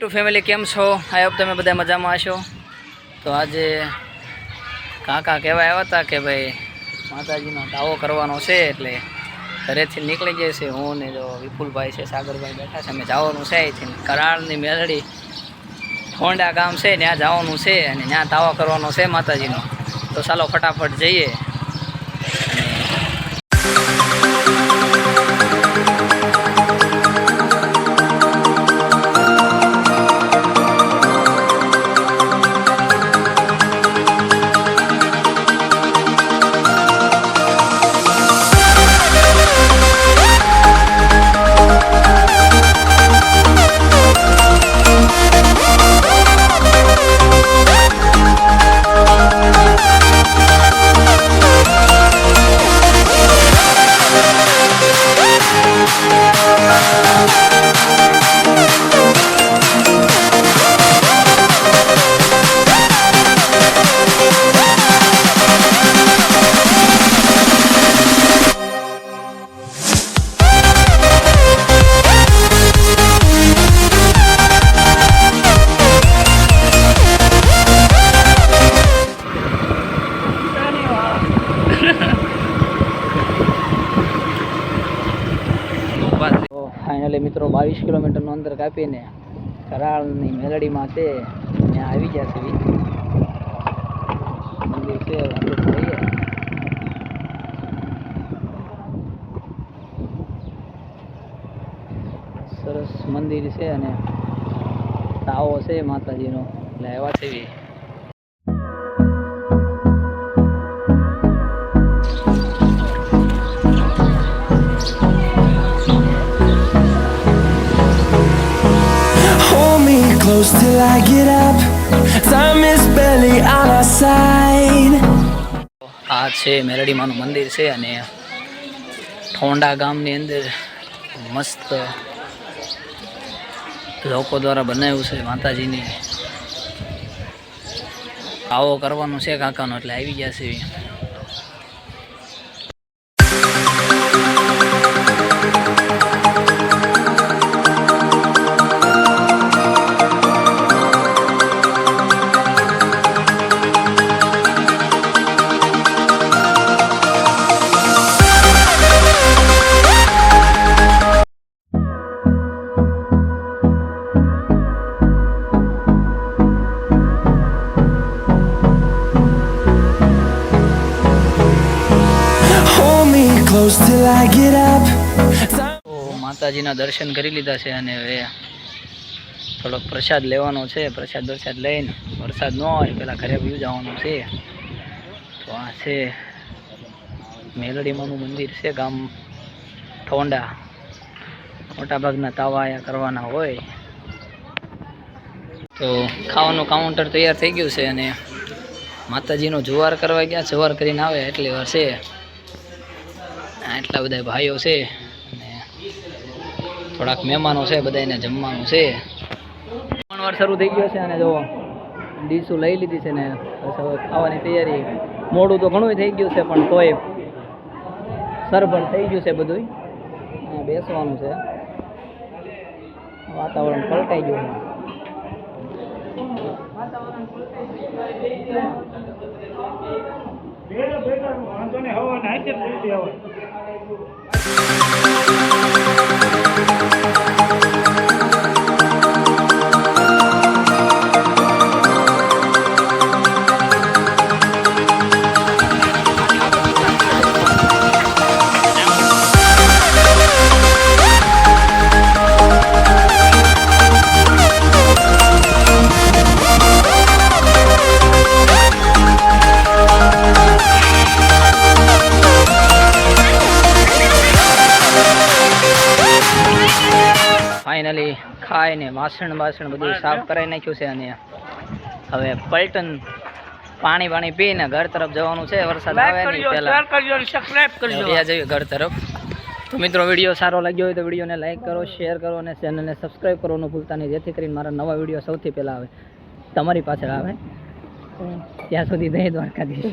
Two family કેમ છો? I hope તમે બધા મજામાં હશો. તો આજે કાકા કહેવા આવ્યા હતા કે ભાઈ, માતાજીનો દાવો કરવાનો છે એટલે ઘરેથી નીકળી છે. હું ને જો વિપુલભાઈ છે, સાગરભાઈ બેઠા છે, અમે જવાનું છે અહીંથી. કરાળની મેળડી ફોંડા ગામ છે, ત્યાં જવાનું છે અને ત્યાં દાવો કરવાનો છે માતાજીનો. તો ચાલો ફટાફટ જઈએ. મિત્રો બાવીસ કિલોમીટરનું અંતર કાપીને કરાળની મેલડીમાં છે. ત્યાં આવી ગયા છે મંદિર છે સરસ મંદિર છે અને તાવો છે માતાજીનો. એટલે આવ્યા છે close till I get up. Time is barely on our side. આ છે મેરડીમાનું મંદિર છે અને ઠોંડા ગામની અંદર મસ્ત લોકો દ્વારા બનાવ્યું છે માતાજીની આવો કરવાનું છે કાકાનો, એટલે આવી ગયા છે માતાજીના દર્શન કરી લીધા છે અને હવે થોડોક પ્રસાદ લેવાનો છે. પ્રસાદ વરસાદ લઈને વરસાદ ન હોય પહેલાં ઘરે વ્યૂ જવાનું છે. તો આ છે મેલડીમાનું મંદિર છે, ગામ ઠોંડા. મોટાભાગના તાવા કરવાના હોય. તો ખાવાનું કાઉન્ટર તૈયાર થઈ ગયું છે અને માતાજીનો જુવાર કરવા ગયા, જુવાર કરીને આવે એટલી વાર છે. એટલા બધા ભાઈઓ છે અને થોડાક મહેમાનો છે બધાને જમવાનું છે. વાર શરૂ થઈ ગયો છે અને જો ડીશું લઈ લીધી છે ને ખાવાની તૈયારી. મોડું તો ઘણું થઈ ગયું છે, પણ તોય સરભર થઈ ગયું છે બધું બેસવાનું છે. વાતાવરણ પલટાઈ ગયું છે. Valeu! ફાઇનલી ખાઈને વાસણ વાસણ બધું સાફ કરાવી નાખ્યું છે અને હવે પલટન પાણી પાણી પીને ઘર તરફ જવાનું છે. વરસાદ આવે નહીં પહેલા. ઘર તરફ. તો મિત્રો વીડિયો સારો લાગ્યો હોય તો વિડીયોને લાઇક કરો શેર કરો અને ચેનલને સબસ્ક્રાઈબ કરવાનું ભૂલતા નહીં. જેથી કરીને મારા નવા વીડિયો સૌથી પહેલાં આવે. તમારી પાછળ આવે. ત્યાં સુધી દહીં દ્વારકાધીશ.